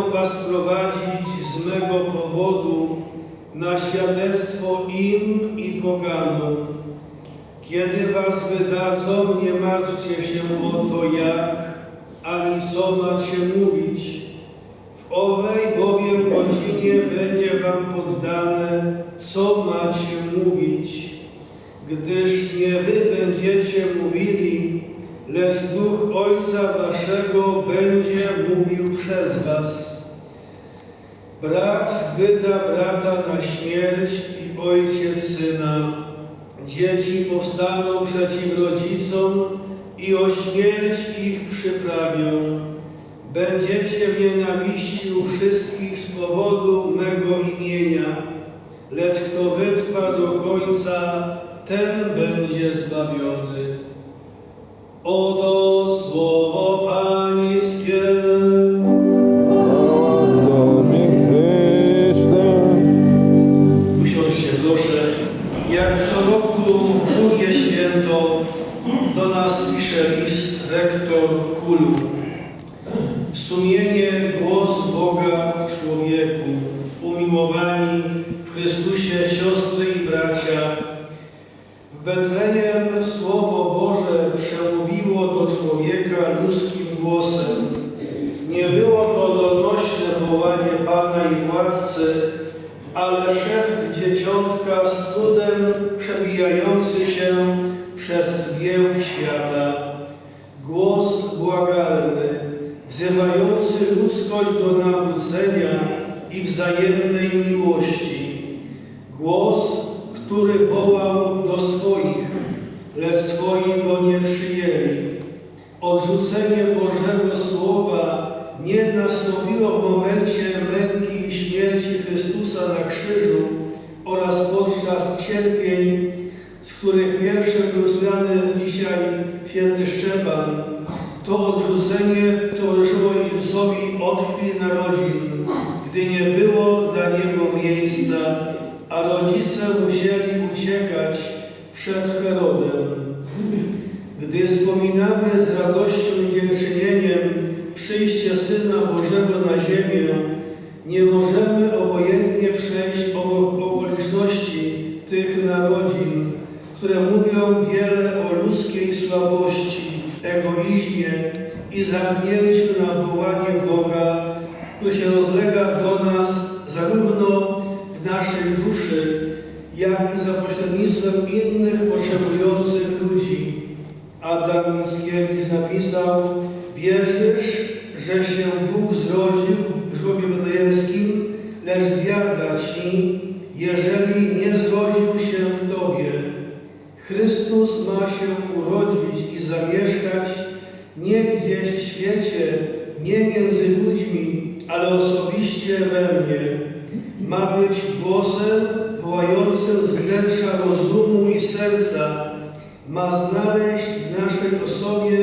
was prowadzić z mego powodu na świadectwo im i poganom. Kiedy was wydadzą, nie martwcie się o to jak, ani co macie mówić. W owej bowiem godzinie będzie wam poddane, co macie mówić, gdyż nie wy będziecie mówili, lecz Duch Ojca waszego będzie mówił przez was. Brat wyda brata na śmierć i ojciec syna. Dzieci powstaną przeciw rodzicom i o śmierć ich przyprawią. Będziecie w nienawiści u wszystkich z powodu mego imienia, lecz kto wytrwa do końca, ten będzie zbawiony. Do nas pisze list rektor Kulu. Sumienie głos Boga w człowieku. Umiłowani w Chrystusie siostry i bracia. W Betlejem Słowo Boże przemówiło do człowieka ludzkim głosem. Nie było to donośne wołanie Pana i Władcy, ale szept dzieciątka z trudem przebijający wzajemnej od chwili narodzin, gdy nie było dla Niego miejsca, a rodzice musieli uciekać przed Herodem. Gdy wspominamy z radością i dziękczynieniem przyjście Syna Bożego na ziemię, nie możemy obojętnie przejść obok okoliczności tych narodzin, które mówią wiele o ludzkiej słabości, egoizmie i zamknięciu na wołanie Boga, które się rozlega do nas zarówno w naszej duszy, jak i za pośrednictwem innych potrzebujących ludzi. Adam Mickiewicz napisał, wierzysz, że się Bóg zrodził w żłobie betlejemskim, lecz biada ci, jeżeli nie zrodził się w Tobie. Chrystus ma się urodzić i zamieszkać nie gdzieś w świecie, nie między ludźmi, ale osobiście we mnie. Ma być głosem wołającym z wnętrza rozumu i serca, ma znaleźć w naszej osobie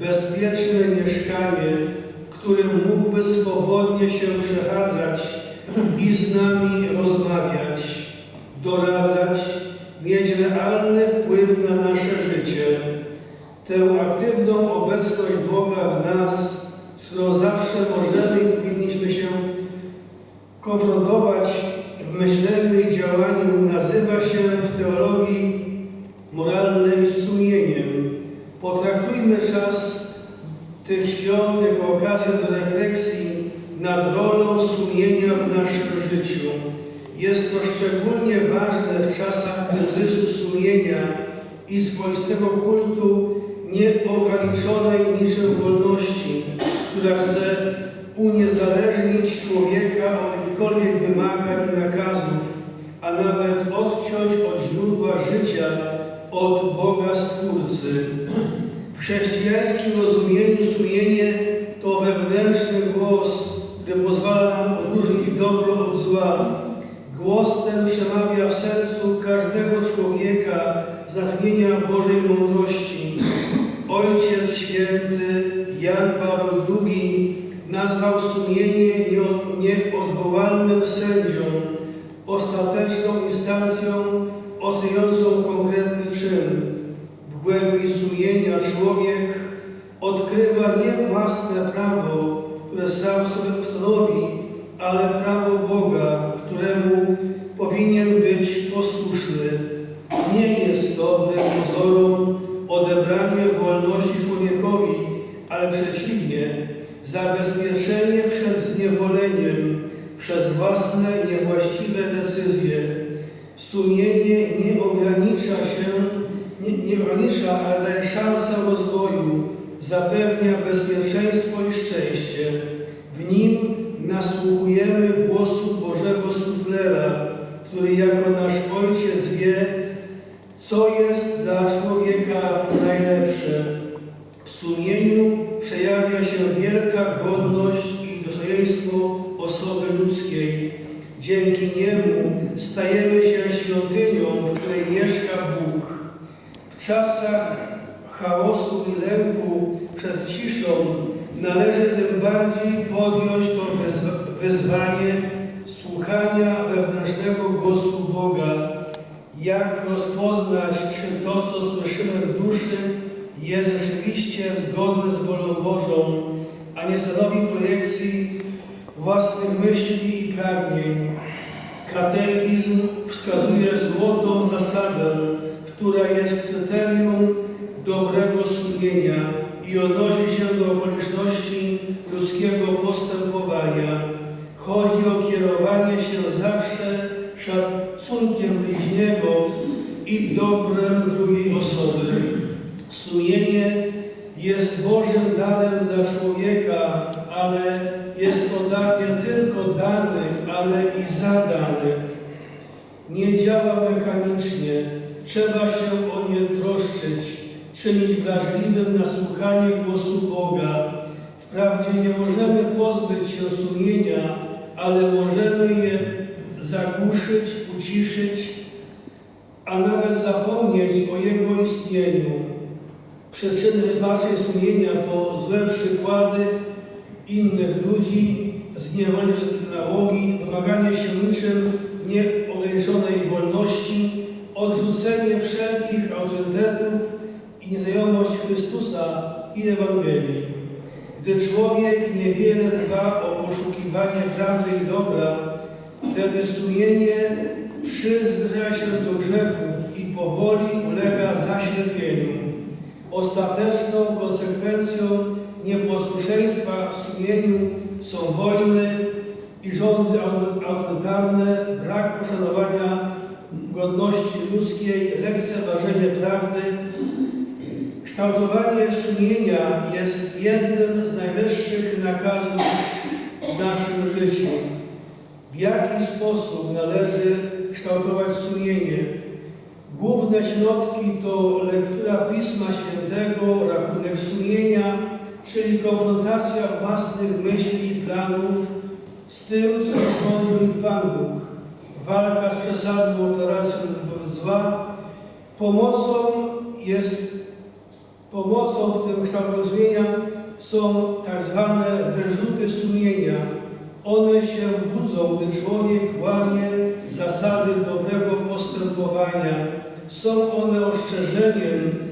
bezpieczne mieszkanie, w którym mógłby swobodnie się przechadzać i z nami rozmawiać, doradzać, mieć realny wpływ na nasze życie. Tę aktywną obecność Boga w nas, z którą zawsze możemy i powinniśmy się konfrontować w myśleniu i działaniu, nazywa się w teologii moralnej sumieniem. Potraktujmy czas tych świąt jako okazję do refleksji nad rolą sumienia w naszym życiu. Jest to szczególnie ważne w czasach kryzysu sumienia i swoistego kultu nieograniczonej niczym wolności, która chce uniezależnić człowieka od jakichkolwiek wymagań i nakazów, a nawet odciąć od źródła życia, od Boga Stwórcy. W chrześcijańskim rozumieniu sumienie to wewnętrzny głos, który pozwala nam odróżnić dobro od zła. Głos ten przemawia w sercu każdego człowieka z natchnienia Bożej mądrości. Ojciec Święty Jan Paweł II nazwał sumienie nieo- nieodwołalnym sędzią, ostateczną instancją oceniającą konkretny czyn. W głębi sumienia człowiek odkrywa nie własne prawo, które sam sobie ustanowi, ale prawo zabezpieczenie przed zniewoleniem przez własne niewłaściwe decyzje. Sumienie nie ogranicza się, nie, nie ogranicza, ale daje szansę rozwoju, zapewnia bezpieczeństwo i szczęście. W nim nasłuchujemy głosu Bożego Suflera, który jako nasz Ojciec wie, co jest dla człowieka najlepsze. W sumieniu przejawia się wielka godność i dostojeństwo osoby ludzkiej. Dzięki niemu stajemy się świątynią, w której mieszka Bóg. W czasach chaosu i lęku przed ciszą należy tym bardziej podjąć to wyzwanie słuchania wewnętrznego głosu Boga. Jak rozpoznać, czy to, co słyszymy w duszy, jest rzeczywiście zgodne z wolą Bożą, a nie stanowi projekcji własnych myśli i pragnień. Katechizm wskazuje złotą zasadę, która jest kryterium dobrego sumienia i odnosi się do okoliczności ludzkiego postępowania. Ale jest to nie tylko dany, ale i zadany. Nie działa mechanicznie, trzeba się o nie troszczyć, czynić wrażliwym na słuchanie głosu Boga. Wprawdzie nie możemy pozbyć się sumienia, ale możemy je zagłuszyć, uciszyć, a nawet zapomnieć o jego istnieniu. Przyczyny wypaczeń sumienia to złe przykłady innych ludzi, zniewolenie nałogi, domaganie się niczym nieograniczonej wolności, odrzucenie wszelkich autorytetów i nieznajomość Chrystusa i Ewangelii. Gdy człowiek niewiele dba o poszukiwanie prawdy i dobra, wtedy sumienie przyzwyczaja się do grzechu i powoli ulega zaślepieniu. Ostateczną konsekwencją nieposłuszeństwa sumieniu są wojny i rządy au- autorytarne, brak poszanowania godności ludzkiej, lekceważenie prawdy. Kształtowanie sumienia jest jednym z najwyższych nakazów w naszym życiu. W jaki sposób należy kształtować sumienie? Główne środki to lektura Pisma Świętego, rachunek sumienia, czyli konfrontacja własnych myśli i planów z tym, co sądził ich Pan Bóg, walka z przesadną tolerancją wobec zła. Pomocą jest pomocą w tym sumienia są tak zwane wyrzuty sumienia. One się budzą, gdy człowiek łamie zasady dobrego postępowania. Są one ostrzeżeniem,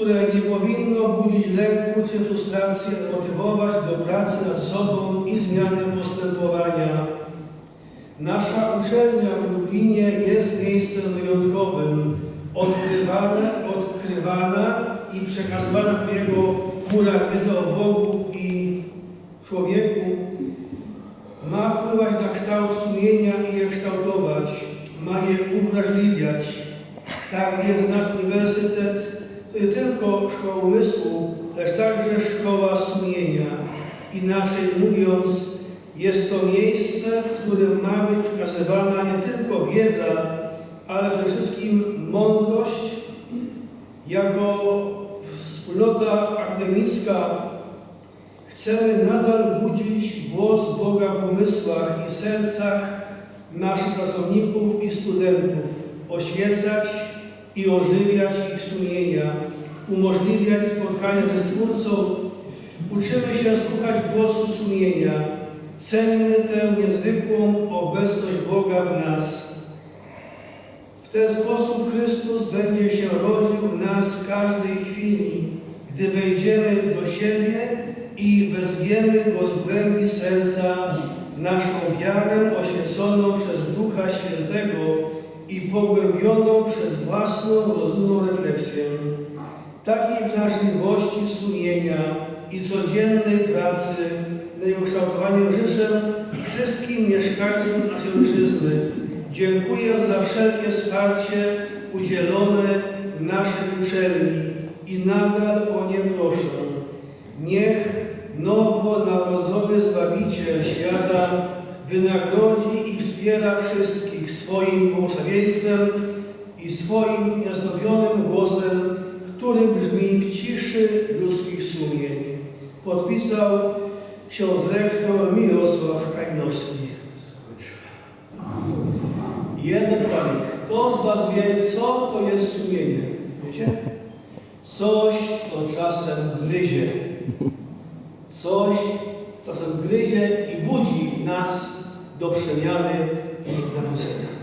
które nie powinno budzić lęku czy frustracji, ale motywować do pracy nad sobą i zmiany postępowania. Nasza uczelnia w Lublinie jest miejscem wyjątkowym. Odkrywana, odkrywana i przekazywana w jego murach wiedza o Bogu i człowieku ma wpływać na kształt sumienia i je kształtować, ma je uwrażliwiać. Tak więc nasz uniwersytet nie tylko szkoła umysłu, lecz także szkoła sumienia. Inaczej mówiąc, jest to miejsce, w którym ma być przekazywana nie tylko wiedza, ale przede wszystkim mądrość, jako wspólnota akademicka chcemy nadal budzić głos Boga w umysłach i sercach naszych pracowników i studentów, oświecać i ożywiać ich sumienia, umożliwiać spotkania ze Stwórcą Uczymy się słuchać głosu sumienia. Cenimy tę niezwykłą obecność Boga w nas. W ten sposób Chrystus będzie się rodził w nas w każdej chwili, gdy wejdziemy do siebie i wezwiemy Go z głębi serca naszą wiarę oświeconą przez Ducha Świętego i pogłębioną własną rozumną refleksję. Takiej wrażliwości sumienia i codziennej pracy na jej ukształtowaniem życzę wszystkim mieszkańcom naszej ojczyzny. Dziękuję za wszelkie wsparcie udzielone naszej uczelni i nadal o nie proszę. Niech nowonarodzony Zbawiciel świata wynagrodzi i wspiera wszystkich swoim błogosławieństwem i swoim nieosobionym głosem, który brzmi w ciszy ludzkich sumień. Podpisał ksiądz rektor Mirosław. Skończyłem. Jedno pytanie. Kto z Was wie, co to jest sumienie? Wiecie? Coś, co czasem gryzie. Coś, co czasem gryzie i budzi nas do przemiany i nawrócenia.